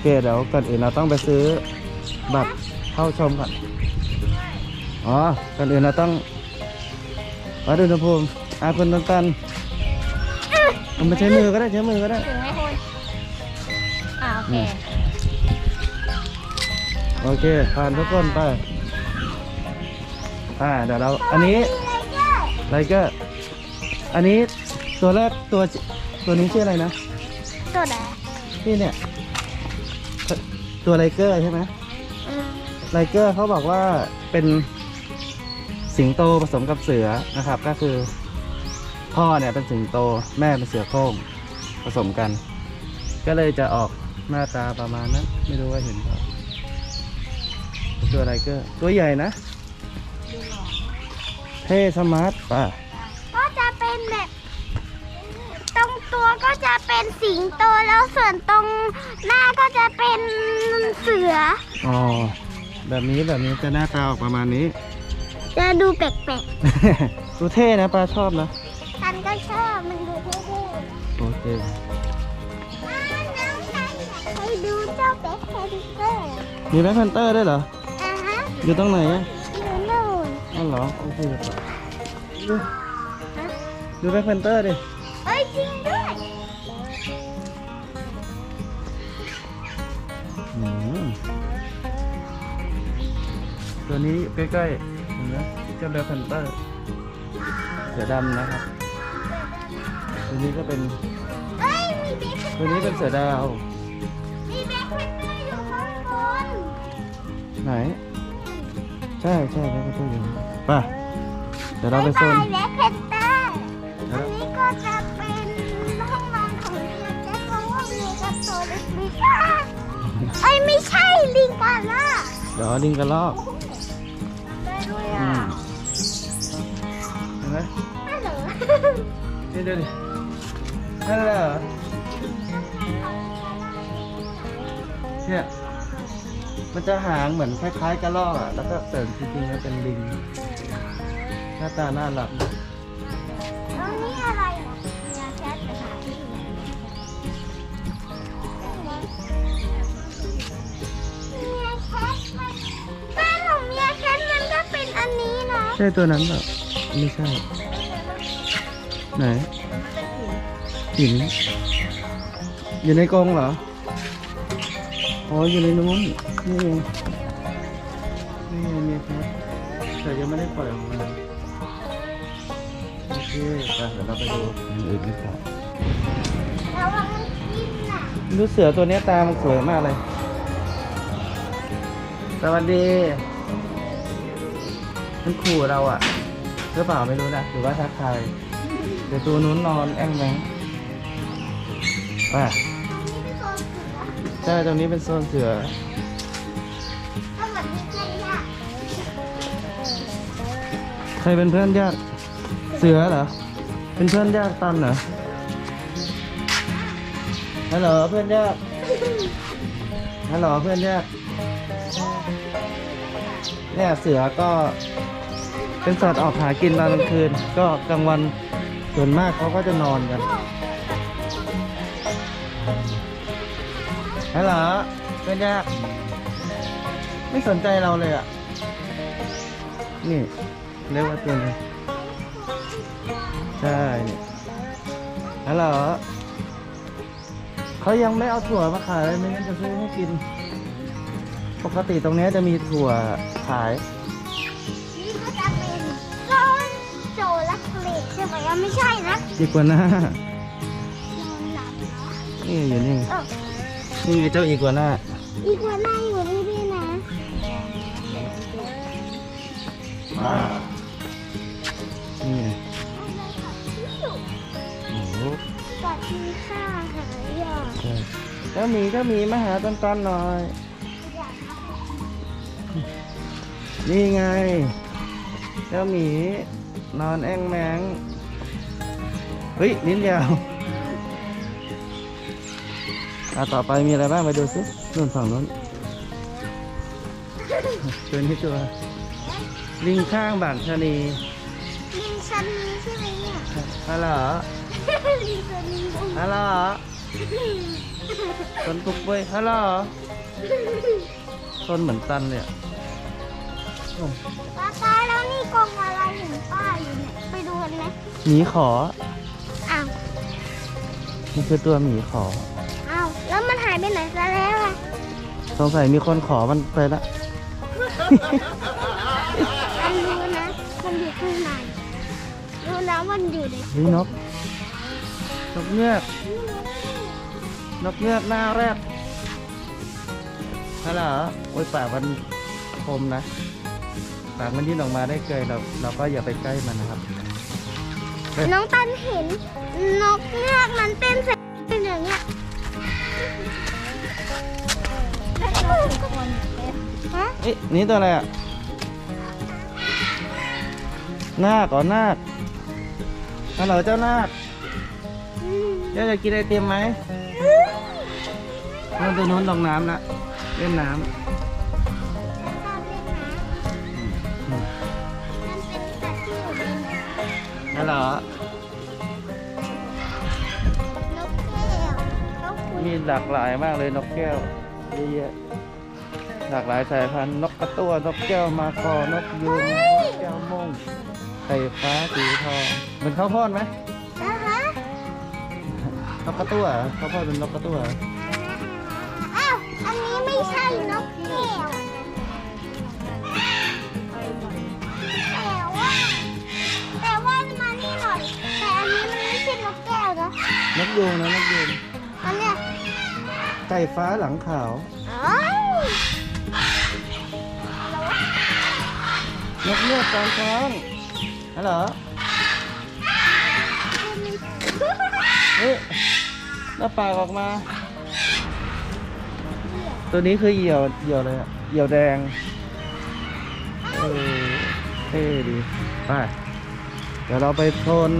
เคเดี๋ยวก่อนอื่นเราต้องไปซื้อบัตรเข้าชมก่อนอ๋อก่อนอื่นเราต้องวัดอุณหภูมิอาคุณตันตันเอามาใช้มือก็ได้ใช้มือก็ได้ถึงไหมคุณอ่าโอเคอืมโอเคผ่านทุกคนไปอ่าเดี๋ยวเราอันนี้ไลเกอร์อันนี้ตัวแรกตัวตัวนี้ชื่ออะไรนะตัวไหนที่เนี่ย ตัวไลเกอร์ใช่ไหมอืมไลเกอร์เขาบอกว่าเป็นสิงโตผสมกับเสือนะครับ ก็คือ พ่อเนี่ยเป็นสิงโตแม่เป็นเสือโคร่งผสมกัน ก็เลยจะออกหน้าตาประมาณนั้น ไม่รู้ว่าเห็นเปล่าตัวไลเกอร์ตัวใหญ่นะเท่สมาร์ทป่ะ ก็จะเป็นแบบ ตรงตัวก็จะเป็นสิงโตแล้วส่วนตรงหน้าก็จะเป็นเสือ อ๋อ แบบนี้แบบนี้จะหน้าตาออกประมาณนี้ จะดูแปลกดูเท่นะปลาชอบนะ ๆฉันก็ชอบมันดูเท่ๆโอเคให้ดูเจ้าแบ็คแพนเตอร์มีแบ็คแพนเตอร์ด้วยเหรอ อ่าฮะอยู่ตรงไหนอะอยู่นู่นอ๋อเหรอ โอเคดูดูแบ็คแพนเตอร์ดิเอ้ ยจริงด้วยอืมตัวนี้ใกล้ๆเห็นไหมเจ้าแบ็คแพนเตอร์เสือดำนะครับตัวนี้ก็เป็นเอ้ยมีแบ็คแพนตัวนี้เป็นเสือดาว มีแบ็คแพนเตอร์อยู่ข้างบนไหน ใช่ใช่แบ็คแพนเตอร์อยู่ไป่ะเดี๋ยวเราไปโซนบ๊ายบายแบ็คแพนเตอร์อันนี้ก็จะเป็น ลิสลิซ่าเอ้ยไม่ใช่ลิงกาล่าเดี๋ยวลิงกระลอกได้ด้วยอือะมเห็นไหมฮัลโหลนี่ดูดินั่นแหละเหรอเนี่ยมันจะหางเหมือนคล้ายๆกระรอกอะ แล้วก็แต่จริงๆมันเป็นลิง หน้าตาน่ารัก แล้วนี่อะไร ช่ตัวนั้นเหรอไม่ใช่ ไหนหินอยู่ในกรงเหรอ อ๋อ อยู่ในนู้นนี่เองนี่ไงเมียครับแต่ยังไม่ได้ปล่อยออกมาโอเคไปเดี๋ยวเราไปดูอย่างอื่นกันต่อแล้วว่ามันกินน่ะดูเสือตัวเนี้ยตามันสวยมากเลย สวัสดี มันขู่เราอะหรือเปล่าไม่รู้นะหรือว่าทักทายเดี๋ยวตัวนู้นนอนแอ่งแมงอะตรงนี้เป็นโซนเสือใช่ตรงนี้เป็นโซนเสือถ้าเหมือนมีใครอะใครเป็นเพื่อนยากเสือเหรอเป็นเพื่อนยากตันเหรอฮัลโหลเพื่อนยากฮัลโหลเพื่อนยากเนี่ยเสือก็ เป็นสัตว์ออกหากินตอนกลางคืน ก็กลางวันส่วนมากเขาก็จะนอนกันฮัลโหลเพื่อนยาก ไม่สนใจเราเลยอะ นี่เรียกว่าตัวนี้ใช่นี่ฮัลโหลเขายังไม่เอาถั่วมาขายเลยไม่งั้นจะซื้อให้กิน ปกติตรงนี้จะมีถั่วขาย ตใช่ไหมอะไม่ใช่นะดีกว่าหน้านอนหลับเหรอนี่อยู่นี่เออนี่ไงเจ้าอีกวาน่าอีกวันนั่งอยู่นี่ด้วยนะนี่ไงโอ้โหกัดมีค่าหายอะใช่เจ้าหมีเจ้าหมีมาหาตันตันหน่อยอยากนี่ไง เจ้าหมีนอนแอ่งแมง เฮ้ยลิ้นยาวอะต่อไปมีอะไรบ้างไปดูซินู่นฝั่งนู้นตัวนี้ตัวลิงข้างบางชะนีลิงชันนี้ใช่ไหมเนี่ยฮัลโหลลิงตัวนี้ฮัลโหลซนปุกเว้ยฮัลโหลซนเหมือนตันเลยอะโอ้ยป้าป้าแล้วนี่กรงอะไรเห็นป้าอยู่เนี่ยไปดูกันไหมหมีขอ อ้าวมันคือตัวหมีขอ อ้าว แล้วมันหายไปไหนซะแล้วอะสงสัยมีคนขอมันไปละ อันรู้นะ มันอยู่ข้างในรู้แล้วมันอยู่ในเฮ้ยนก นกเงือก นกเงือกหน้าแรกฮัลโหลโอ้ยปากมันคมนะปากมันยื่นออกมาได้เกยเราเราก็อย่าไปใกล้มันนะครับ น้องตันเห็นนกเงือกมันเต้นเสร็จเป็นอย่างเงี้ยฮะเอ๊ะนี่ตัวอะไรอะนาคก่อนาคฮัลโหลเจ้านาคอืมเจ้าจะกินไอติมไหมนู่นตัวนู้นลงน้ำละเล่นน้ำำฮัลโหลนกแก้วนกคุยมีหลากหลายมากเลยนกแก้วเยอะแยะหลากหลายสายพันธุ์นกกระตั้วนกแก้วมาคอนกยูงนกแก้วม่วงไข่ฟ้าสีทองเป็นข้าวโพดไหมนะฮะนกกระตั้วเหรอข้าวโพดเป็นนกกระตั้วเหรอ อ้าว อันนี้ไม่ใช่นกแก้ว นกยูงนะนกยูงอันเนี้ยไก่ฟ้าหลังขาวเอ้ยนกเงือกกลางช้างฮัลโหลเฮ้ยหน้าปากออกมา ตัวนี้คือเหยี่ยวเหยี่ยวเลยอะเหยี่ยวแดง เออเท่ดี ไป เดี๋ยวเราไปโซน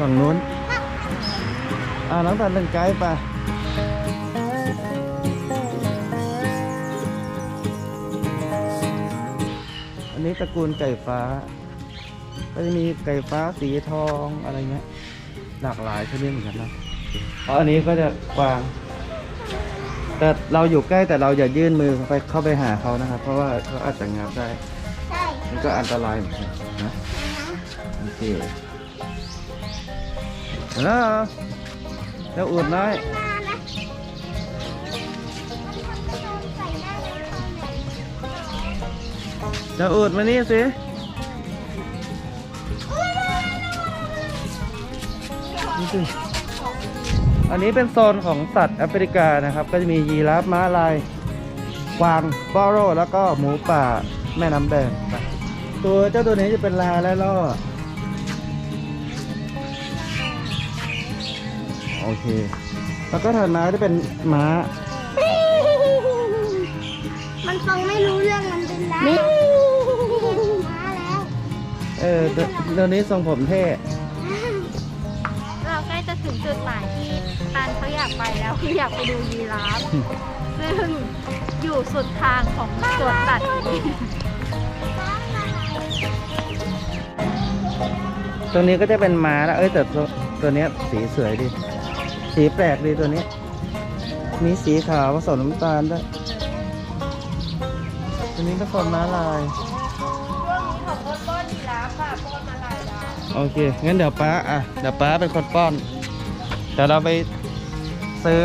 ฝั่งนู้น อ่าน้องตันเป็นไกด์ไปอันนี้ตระกูลไก่ฟ้า ก็จะมีไก่ฟ้าสีทองอะไรเงี้ย หลากหลายชนิดเหมือนกันนะเพราะอันนี้ก็จะกวาง แต่เราอยู่ใกล้แต่เราอย่ายื่นมือไปเข้าไปหาเขานะครับ เพราะว่าเขาอาจจะงับได้ ใช่มันก็อันตรายเหมือนกันนะ โอเคแล้ว แล้วอุดน้อยมานะใส่หน้าเขาเนี่ยแล้วอุดมานี่สิอันนี้เป็นโซนของสัตว์แอฟริกานะครับ ก็จะมียีราฟม้าลายกวางบอโรแล้วก็หมูป่าแม่น้ำแดงตัวเจ้าตัวนี้จะเป็นลาและล่อ โอเค แล้วก็ถัดมาก็จะเป็นม้า มันฟังไม่รู้เรื่องมันเป็นไรนี่ มาแล้วเออตัวตัวนี้ทรงผมเท่ เราใกล้จะถึงจุดหมายที่ตันเขาอยากไปแล้วคืออยากไปดูยีราฟซึ่งอยู่สุดทางของสวนสัตว์ตัวนี้ก็จะเป็นม้าแล้วเอ้ยแต่ตัวตัวเนี้ยสีสวยดี สีแปลกดีตัวนี้ มีสีขาวผสมน้ำตาลด้วย ตัวนี้ก็คนม้าลายโอเค งั้นเดี๋ยวป้า อะ เดี๋ยวป้าเป็นคนป้อน เดี๋ยวเราไปซื้อ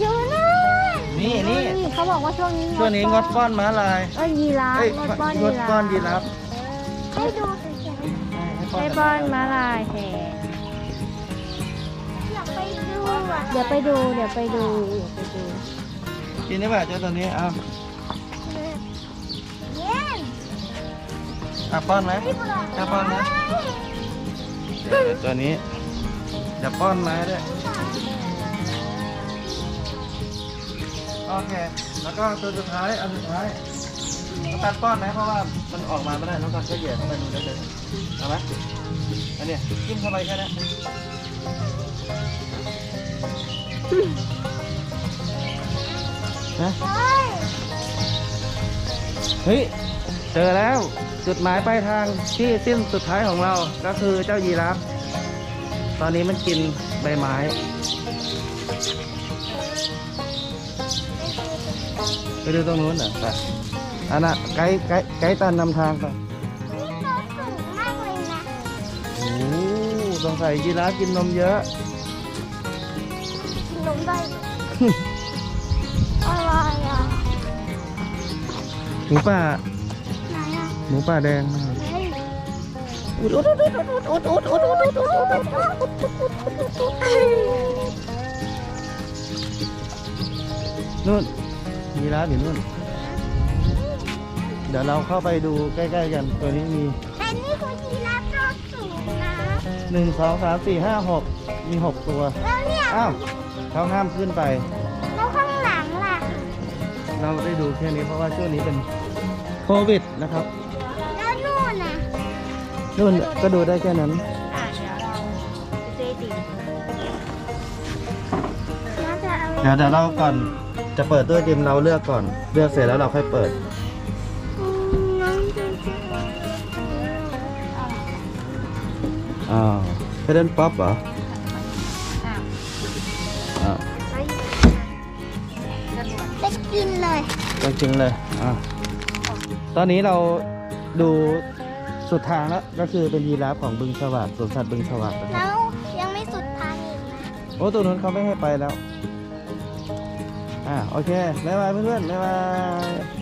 อยู่นู่นนี่นี่นี่ เขาบอกว่าช่วงนี้ช่วงนี้งดป้อนม้าลายเอ้ยยีราฟเอ้ยงดป้อนงดป้อนยียีราราฟฟให้ดูเฉยให้ป้อนม้าลายแทนๆอยากไปดูอะเดี๋ยวไปดู เดี๋ยวไปดูเดี๋ยวไปดูกินได้ป่ะเจ้าตัวนี้อะเย็นอะป้อนไหมพี่บุญจะป้อนไหมเดี๋ยวตัวนี้จะป้อนไม้ด้วยโอเค แล้วก็ตัวสุดท้ายอันสุดท้ายน้องตัดป้อนไหมเพราะว่ามันออกมาไม่ได้น้องตัดก็เหยียบเข้าไปดูได้เลยเอาไหมอันเนี้ยจิ้มเข้าไปแค่นี้นะเฮ้ยเฮ้ยเจอแล้วจุดหมายปลายทางที่สิ้นสุดท้ายของเราก็คือเจ้ายีราฟตอนนี้มันกินใบไม้ ดูตรงนู้นเหรอไปอันน่ะไกด์ไกด์ไกด์ตันนำทางไปนี่ตัวสูงมากเลยนะโอ้สงสัยยีราฟกินนมเยอะ กินนมได้ไหมอะไรอะหมูป่าไหนอะหมูป่าแดงเฮ้ยอุดอุดอุดอุดอุดอุดอุดอุดอุดอุดอุดอุดนู่น ยีราฟอยู่นู่น เดี๋ยวเราเข้าไปดูใกล้ๆกัน ตัวนี้มีแต่นี่คือยีราฟตัวสูงนะหนึ่งสองสามสี่ห้าหกมีหกตัว แล้วเนี่ยอ้าวเขาห้ามขึ้นไป แล้วข้างหลังล่ะ เราได้ดูแค่นี้เพราะว่าช่วงนี้เป็นโควิดนะครับแล้วนู่นน่ะนู่นก็ดูได้แค่นั้น อะเดี๋ยวเราเจดีน่าจะเอาเดี๋ยวเดี๋ยวเราก่อน จะเปิดด้วยดิมเราเลือกก่อน เลือกเสร็จแล้วเราค่อยเปิดอืมน้องดูสิอ้าวเพดนป๊อปเหรออะอ้าวไปจรวดจะกินเลยจริงๆเลยอะตอนนี้เราดูสุดทางแล้ว ก็คือเป็นยีราฟของบึงฉวากสวนสัตว์บึงฉวากนะครับแล้วยังไม่สุดทางอีกนะโอ้ตัวนู้นเขาไม่ให้ไปแล้ว อ่าโอเคบ๊ายบายเพื่อนๆบ๊ายบาย